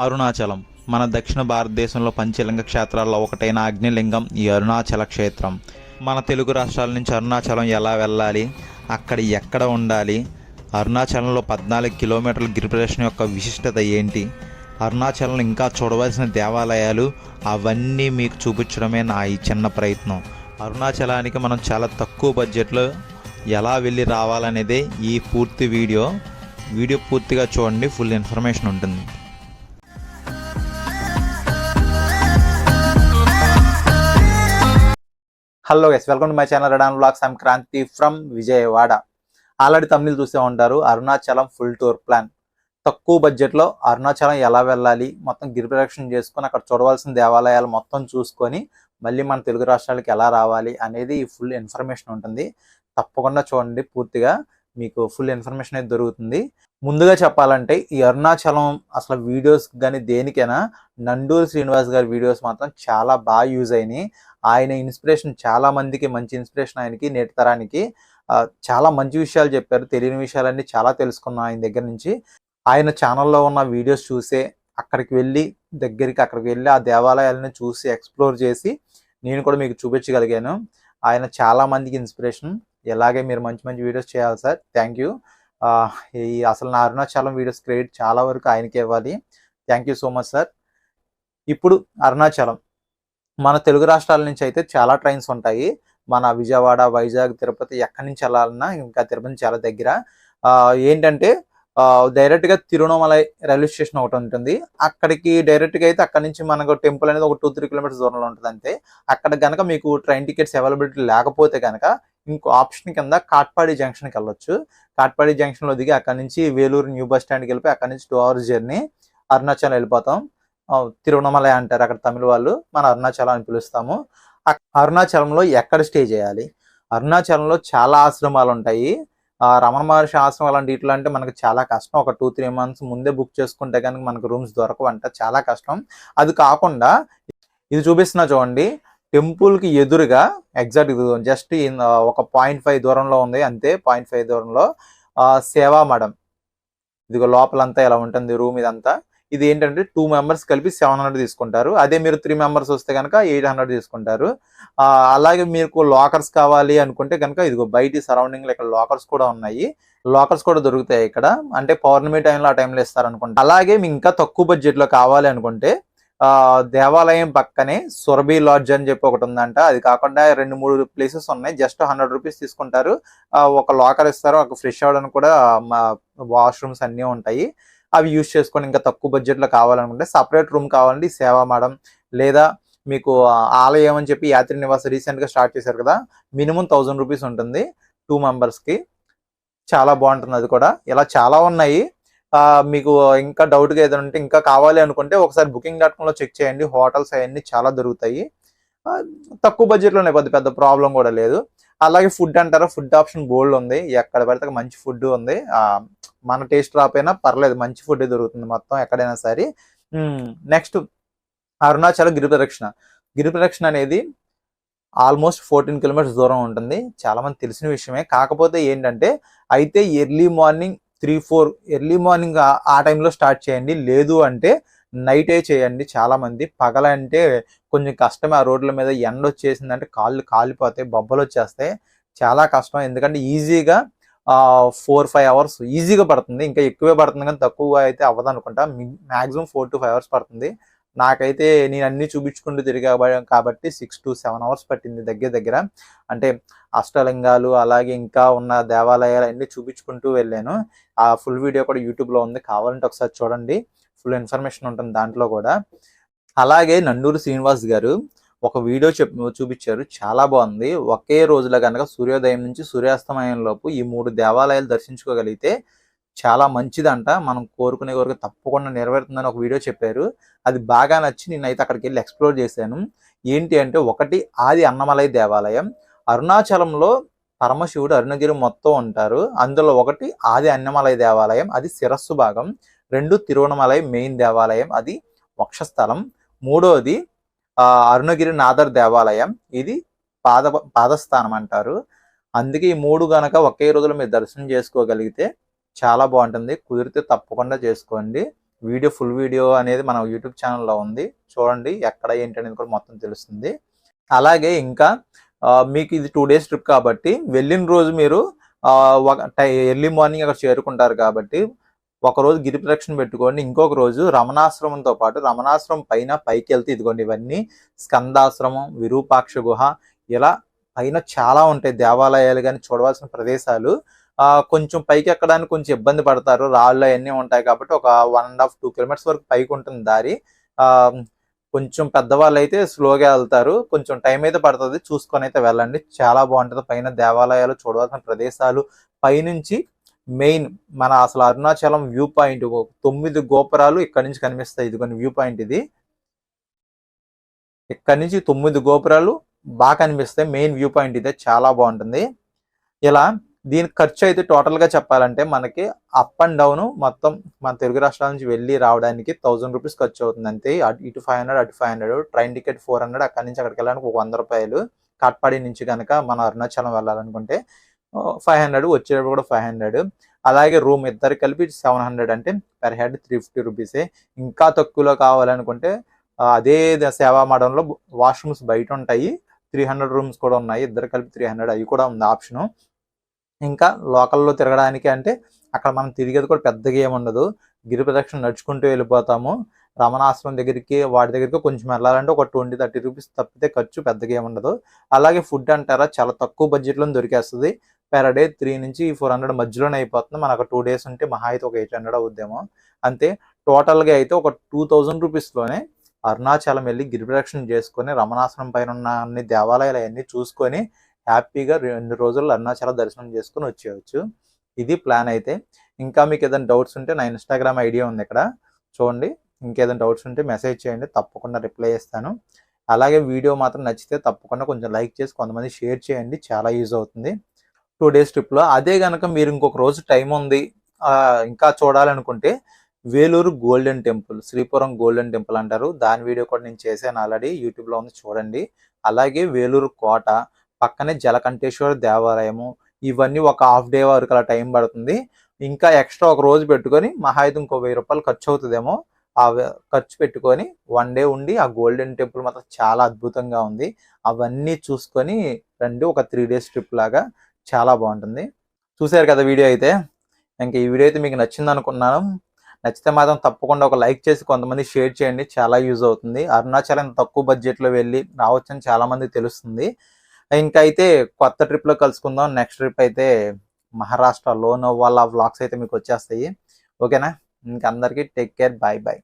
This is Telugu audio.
అరుణాచలం. మన దక్షిణ భారతదేశంలో పంచలింగ క్షేత్రాల్లో ఒకటైన అగ్నిలింగం ఈ అరుణాచల క్షేత్రం. మన తెలుగు రాష్ట్రాల నుంచి అరుణాచలం ఎలా వెళ్ళాలి? అక్కడ ఎక్కడ ఉండాలి? అరుణాచలంలో పద్నాలుగు కిలోమీటర్ల గిరిప్రదర్శన యొక్క విశిష్టత ఏంటి? అరుణాచలంలో ఇంకా చూడవలసిన దేవాలయాలు అవన్నీ మీకు చూపించడమే నా ఈ చిన్న ప్రయత్నం. అరుణాచలానికి మనం చాలా తక్కువ బడ్జెట్లో ఎలా వెళ్ళి రావాలనేదే ఈ పూర్తి వీడియో. వీడియో పూర్తిగా చూడండి ఫుల్ ఇన్ఫర్మేషన్ ఉంటుంది. Hello yes welcome to my channel రడాన్ blogs I'm Kranthi from Vijayawada already Tamil చూసే ఉంటారు అరుణాచలం ఫుల్ టూర్ ప్లాన్ తక్కువ బడ్జెట్లో అరుణాచలం ఎలా వెళ్ళాలి మొత్తం గిరి ప్రదక్షిణ చేసుకొని అక్కడ చూడవలసిన దేవాలయాలు మొత్తం చూసుకొని మళ్ళీ మన తెలుగు రాష్ట్రాలకి ఎలా రావాలి అనేది ఫుల్ ఇన్ఫర్మేషన్ ఉంటుంది. తప్పకుండా చూడండి పూర్తిగా. మీకు ఫుల్ ఇన్ఫర్మేషన్ అయితే దొరుకుతుంది. ముందుగా చెప్పాలంటే ఈ అరుణాచలం అసలు వీడియోస్ కానీ దేనికైనా నండూరు శ్రీనివాస్ గారి వీడియోస్ మాత్రం చాలా బాగా యూజ్ అయినాయి. ఆయన ఇన్స్పిరేషన్ చాలా మందికి మంచి ఇన్స్పిరేషన్ ఆయనకి నేటి తరానికి. చాలా మంచి విషయాలు చెప్పారు. తెలియని విషయాలన్నీ చాలా తెలుసుకున్నాం ఆయన దగ్గర నుంచి. ఆయన ఛానల్లో ఉన్న వీడియోస్ చూసే అక్కడికి వెళ్ళి దగ్గరికి అక్కడికి వెళ్ళి ఆ దేవాలయాలను చూసి ఎక్స్ప్లోర్ చేసి నేను కూడా మీకు చూపించగలిగాను. ఆయన చాలా మందికి ఇన్స్పిరేషన్ ఎలాగే మీరు మంచి మంచి వీడియోస్ చేయాలి సార్. థ్యాంక్ యూ ఈ అసలు నా అరుణాచలం వీడియోస్ క్రెడిట్ చాలా వరకు ఆయనకి ఇవ్వాలి. Thank you so much sir ఇప్పుడు అరుణాచలం. మన తెలుగు రాష్ట్రాల నుంచి అయితే చాలా ట్రైన్స్ ఉంటాయి. మన విజయవాడ వైజాగ్ తిరుపతి ఎక్కడి నుంచి వెళ్ళాలన్నా ఇంకా తిరుపతి చాలా దగ్గర. ఏంటంటే డైరెక్ట్గా తిరువణమలై రైల్వే స్టేషన్ ఒకటి ఉంటుంది. అక్కడికి డైరెక్ట్గా అయితే అక్కడ నుంచి మనకు టెంపుల్ అనేది ఒక టూ త్రీ కిలోమీటర్స్ దూరంలో ఉంటుంది అంతే. అక్కడ గనక మీకు ట్రైన్ టికెట్స్ అవైలబిలిటీ లేకపోతే గనక ఇంకో ఆప్షన్ కింద కాట్పాడి జంక్షన్కి వెళ్ళొచ్చు. కాట్పాడి జంక్షన్లో దిగి అక్కడ నుంచి వేలూరు న్యూ బస్ స్టాండ్కి వెళ్ళిపోయి అక్కడ నుంచి టూ అవర్స్ జర్నీ అరుణాచలం వెళ్ళిపోతాం. ఆ, తిరువణమలై అంటారు అక్కడ తమిళ వాళ్ళు. మన అరుణాచలం అని పిలుస్తాము. అరుణాచలంలో ఎక్కడ స్టే చేయాలి? అరుణాచలంలో చాలా ఆశ్రమాలు ఉంటాయి. రమణ మహర్షి ఆశ్రమం అలాంటి ఇట్లా అంటే మనకు చాలా కష్టం. ఒక టూ త్రీ మంత్స్ ముందే బుక్ చేసుకుంటే కనుక మనకు రూమ్స్ దొరకవు చాలా కష్టం. అది కాకుండా ఇది చూపిస్తున్నా చూడండి. టెంపుల్కి ఎదురుగా ఎగ్జాక్ట్ ఇది జస్ట్ ఒక పాయింట్ ఫైవ్ దూరంలో ఉంది. అంతే పాయింట్ ఫైవ్ దూరంలో ఆ, సేవా మఠం. ఇదిగో లోపలంతా ఇలా ఉంటుంది రూమ్ ఇదంతా. ఇది ఏంటంటే టూ మెంబర్స్ కలిపి సెవెన్ హండ్రెడ్ తీసుకుంటారు. అదే మీరు త్రీ మెంబర్స్ వస్తే కనుక ఎయిట్ హండ్రెడ్ తీసుకుంటారు. అలాగే మీకు లాకర్స్ కావాలి అనుకుంటే కనుక ఇదిగో బయట సరౌండింగ్లో ఇక్కడ లాకర్స్ కూడా ఉన్నాయి. లాకర్స్ కూడా దొరుకుతాయి ఇక్కడ. అంటే పౌర్ణమి టైంలో ఆ టైంలో ఇస్తారు అనుకుంటా అలాగే ఇంకా తక్కువ బడ్జెట్లో కావాలి అనుకుంటే దేవాలయం పక్కనే సురభి లాడ్జ్ అని చెప్పి ఒకటి ఉందంట. అది కాకుండా రెండు మూడు ప్లేసెస్ ఉన్నాయి. జస్ట్ హండ్రెడ్ రూపీస్ తీసుకుంటారు. ఒక లాకర్ ఇస్తారు. ఒక ఫ్రెష్ అవ్వడానికి కూడా వాష్రూమ్స్ అన్నీ ఉంటాయి. అవి యూజ్ చేసుకొని ఇంకా తక్కువ బడ్జెట్లో కావాలనుకుంటే సపరేట్ రూమ్ కావాలంటే సేవా మేడం. లేదా మీకు ఆలయం అని చెప్పి యాత్రి నివాస రీసెంట్గా స్టార్ట్ చేశారు కదా మినిమం థౌజండ్ రూపీస్ ఉంటుంది టూ మెంబర్స్కి చాలా బాగుంటుంది అది కూడా. ఇలా చాలా ఉన్నాయి. మీకు ఇంకా డౌట్గా ఏదైనా ఉంటే ఇంకా కావాలి అనుకుంటే ఒకసారి బుకింగ్ డాట్ కామ్లో చెక్ చేయండి. హోటల్స్ అవన్నీ చాలా దొరుకుతాయి. తక్కువ బడ్జెట్లోనే పెద్ద పెద్ద ప్రాబ్లం కూడా లేదు. అలాగే ఫుడ్ అంటారా ఫుడ్ ఆప్షన్ బోల్డ్ ఉంది. ఎక్కడ పడితే మంచి ఫుడ్ ఉంది. మన టేస్ట్ రాపోయినా పర్లేదు మంచి ఫుడ్ దొరుకుతుంది మొత్తం ఎక్కడైనా సరే. నెక్స్ట్ అరుణాచల గిరి ప్రదక్షిణ. గిరి ప్రదక్షిణ అనేది ఆల్మోస్ట్ ఫోర్టీన్ కిలోమీటర్స్ దూరం ఉంటుంది. చాలా మంది తెలిసిన విషయమే. కాకపోతే ఏంటంటే అయితే early morning three four early morning ఆ టైంలో స్టార్ట్ చేయండి. లేదు అంటే నైటే చేయండి. చాలామంది పగలంటే కొంచెం కష్టమే. ఆ రోడ్ల మీద ఎండ వచ్చేసిందంటే కాళ్ళు కాలిపోతాయి బొబ్బలు వచ్చేస్తాయి. చాలా కష్టం. ఎందుకంటే ఈజీగా ఫోర్ ఫైవ్ అవర్స్ ఈజీగా పడుతుంది. ఇంకా ఎక్కువే పడుతుంది కానీ తక్కువ అయితే అవ్వదు అనుకుంటా maximum four to five hours పడుతుంది. నాకైతే నేను అన్ని చూపించుకుంటూ తిరిగా కాబట్టి సిక్స్ టు సెవెన్ అవర్స్ పట్టింది దగ్గర దగ్గర. అంటే అష్టలింగాలు అలాగే ఇంకా ఉన్న దేవాలయాలు అన్నీ చూపించుకుంటూ వెళ్ళాను. ఆ ఫుల్ వీడియో కూడా యూట్యూబ్లో ఉంది. కావాలంటే ఒకసారి చూడండి. ఫుల్ ఇన్ఫర్మేషన్ ఉంటుంది దాంట్లో కూడా. అలాగే నండూరు శ్రీనివాస్ గారు ఒక వీడియో చెప్ చూపించారు. చాలా బాగుంది. ఒకే రోజులో కనుక సూర్యోదయం నుంచి సూర్యాస్తమయం లోపు ఈ మూడు దేవాలయాలు దర్శించుకోగలిగితే చాలా మంచిదంట. మనం కోరుకునే కోరిక తప్పకుండా నెరవేరుతుందని ఒక వీడియో చెప్పారు. అది బాగా నచ్చి నేనైతే అక్కడికి వెళ్ళి ఎక్స్ప్లోర్ చేశాను. ఏంటి అంటే ఒకటి ఆది అన్నమలై దేవాలయం. అరుణాచలంలో పరమశివుడు అరుణగిరి మొత్తం ఉంటారు. అందులో ఒకటి ఆది అన్నమలై దేవాలయం. అది శిరస్సు భాగం. రెండు తిరువణమలై మెయిన్ దేవాలయం అది వక్షస్థలం. మూడోది అరుణగిరి నాదర్ దేవాలయం. ఇది పాద పాదస్థానం అంటారు. అందుకే ఈ మూడు గనక ఒకే రోజులో మీరు దర్శనం చేసుకోగలిగితే చాలా బాగుంటుంది. కుదిరితే తప్పకుండా చేసుకోండి. వీడియో ఫుల్ వీడియో అనేది మన యూట్యూబ్ ఛానల్లో ఉంది. చూడండి ఎక్కడ ఏంటి అనేది కూడా మొత్తం తెలుస్తుంది. అలాగే ఇంకా మీకు ఇది టూ డేస్ ట్రిప్ కాబట్టి వెళ్ళిన రోజు మీరు ఒక ఎర్లీ మార్నింగ్ అక్కడ చేరుకుంటారు కాబట్టి ఒక రోజు గిరి ప్రదక్షిణ పెట్టుకోండి ఇంకొక రోజు రమణాశ్రమంతో పాటు రమణాశ్రమం పైన పైకి వెళ్తే ఇదిగోండి ఇవన్నీ స్కందాశ్రమం విరూపాక్ష గుహ ఇలా పైన చాలా ఉంటాయి దేవాలయాలు కానీ చూడవలసిన ప్రదేశాలు. కొంచెం పైకి ఎక్కడానికి కొంచెం ఇబ్బంది పడతారు. రాళ్ళు అవన్నీ ఉంటాయి కాబట్టి ఒక one and half two kilometres వరకు పైకి ఉంటుంది దారి. కొంచెం పెద్దవాళ్ళు అయితే స్లోగా వెళ్తారు. కొంచెం టైం అయితే పడుతుంది. చూసుకొని అయితే వెళ్ళండి. చాలా బాగుంటుంది. పైన దేవాలయాలు చూడవలసిన ప్రదేశాలు. పైనుంచి మెయిన్ మన అసలు అరుణాచలం వ్యూ పాయింట్ తొమ్మిది గోపురాలు ఇక్కడ నుంచి కనిపిస్తాయి. ఇదిగోని వ్యూ పాయింట్ ఇది. ఇక్కడ నుంచి తొమ్మిది గోపురాలు బాగా కనిపిస్తాయి. మెయిన్ వ్యూ పాయింట్ ఇదే. చాలా బాగుంటుంది. ఇలా దీని ఖర్చు అయితే టోటల్గా చెప్పాలంటే మనకి అప్ అండ్ డౌన్ మొత్తం మన తెలుగు రాష్ట్రాల నుంచి వెళ్ళి రావడానికి థౌసండ్ రూపీస్ ఖర్చు అవుతుంది. అంతే. ఇటు ఫైవ్ హండ్రెడ్ అటు five hundred train ticket four hundred అక్కడి నుంచి అక్కడికి వెళ్ళడానికి ఒక వంద రూపాయలు. కాట్పాడి నుంచి కనుక మన అరుణాచలం వెళ్ళాలనుకుంటే ఫైవ్ హండ్రెడ్ వచ్చేటప్పుడు కూడా ఫైవ్ హండ్రెడ్. అలాగే రూమ్ ఇద్దరు కలిపి సెవెన్ హండ్రెడ్ అంటే పెర్ హెడ్ త్రీ ఫిఫ్టీ రూపీసే ఇంకా తక్కువలో కావాలనుకుంటే అదే సేవా మఠంలో వాష్రూమ్స్ బయట ఉంటాయి. త్రీ హండ్రెడ్ రూమ్స్ కూడా ఉన్నాయి. ఇద్దరు కలిపి త్రీ హండ్రెడ్ అవి కూడా ఉంది ఆప్షను. ఇంకా లోకల్లో తిరగడానికి అంటే అక్కడ మనం తిరిగేది కూడా పెద్దగా ఏముండదు ఉండదు. గిరి ప్రదక్షిణ నడుచుకుంటూ వెళ్ళిపోతాము. రమణాశ్రమం దగ్గరికి వాటి దగ్గరికి కొంచెం వెళ్ళాలంటే ఒక ట్వంటీ థర్టీ రూపీస్ తప్పితే ఖర్చు పెద్దగా ఏముండదు ఉండదు. అలాగే ఫుడ్ అంటారా చాలా తక్కువ బడ్జెట్లో దొరికేస్తుంది. పెర్ డే త్రీ నుంచి ఫోర్ హండ్రెడ్ మధ్యలోనే అయిపోతుంది. మనకు టూ డేస్ ఉంటే మహా అయితే ఒక ఎయిట్ హండ్రెడ్ అవుద్దేమో. అంతే టోటల్గా అయితే ఒక టూ థౌజండ్ రూపీస్లోనే అరుణాచలం వెళ్ళి గిరిప్రదక్షిణ చేసుకొని రమణాసనం పైన ఉన్న అన్ని దేవాలయాలు అవన్నీ చూసుకొని హ్యాపీగా రెండు రోజులు అరుణాచలం దర్శనం చేసుకొని వచ్చేయచ్చు. ఇది ప్లాన్ అయితే. ఇంకా మీకు ఏదైనా డౌట్స్ ఉంటే నా ఇన్స్టాగ్రామ్ ఐడియా ఉంది ఇక్కడ. చూడండి ఇంకేదైనా డౌట్స్ ఉంటే మెసేజ్ చేయండి తప్పకుండా రిప్లై చేస్తాను. అలాగే వీడియో మాత్రం నచ్చితే తప్పకుండా కొంచెం లైక్ చేసి కొంతమంది షేర్ చేయండి చాలా యూజ్ అవుతుంది. టూ డేస్ ట్రిప్లో అదే కనుక మీరు ఇంకొక రోజు టైం ఉంది ఇంకా చూడాలనుకుంటే Vellore golden temple Sripuram golden temple అంటారు. దాని వీడియో కూడా నేను చేశాను ఆల్రెడీ యూట్యూబ్లో ఉంది చూడండి. అలాగే వేలూరు కోట పక్కనే జలకంఠేశ్వర దేవాలయము ఇవన్నీ ఒక హాఫ్ డే వరకు అలా టైం పడుతుంది. ఇంకా ఎక్స్ట్రా ఒక రోజు పెట్టుకొని మహా అయితే ఇంకో వెయ్యి రూపాయలు ఖర్చు అవుతుందేమో ఆ ఖర్చు పెట్టుకొని వన్ డే ఉండి ఆ గోల్డెన్ టెంపుల్ మాత్రం చాలా అద్భుతంగా ఉంది. అవన్నీ చూసుకొని రండి ఒక త్రీ డేస్ ట్రిప్ లాగా చాలా బాగుంటుంది. చూశారు కదా వీడియో అయితే? ఇంకా ఈ వీడియో అయితే మీకు నచ్చింది అనుకున్నాను నచ్చితే మాత్రం తప్పకుండా ఒక లైక్ చేసి కొంతమంది షేర్ చేయండి. చాలా యూజ్ అవుతుంది. అరుణాచలం తక్కువ బడ్జెట్లో వెళ్ళి రావచ్చని చాలామంది తెలుస్తుంది. ఇంకా అయితే కొత్త ట్రిప్లో కలుసుకుందాం. నెక్స్ట్ ట్రిప్ అయితే మహారాష్ట్ర. వాళ్ళ వ్లాగ్స్ అయితే మీకు వచ్చేస్తాయి. ఓకేనా? ఇంకా అందరికీ టేక్ కేర్. Bye bye.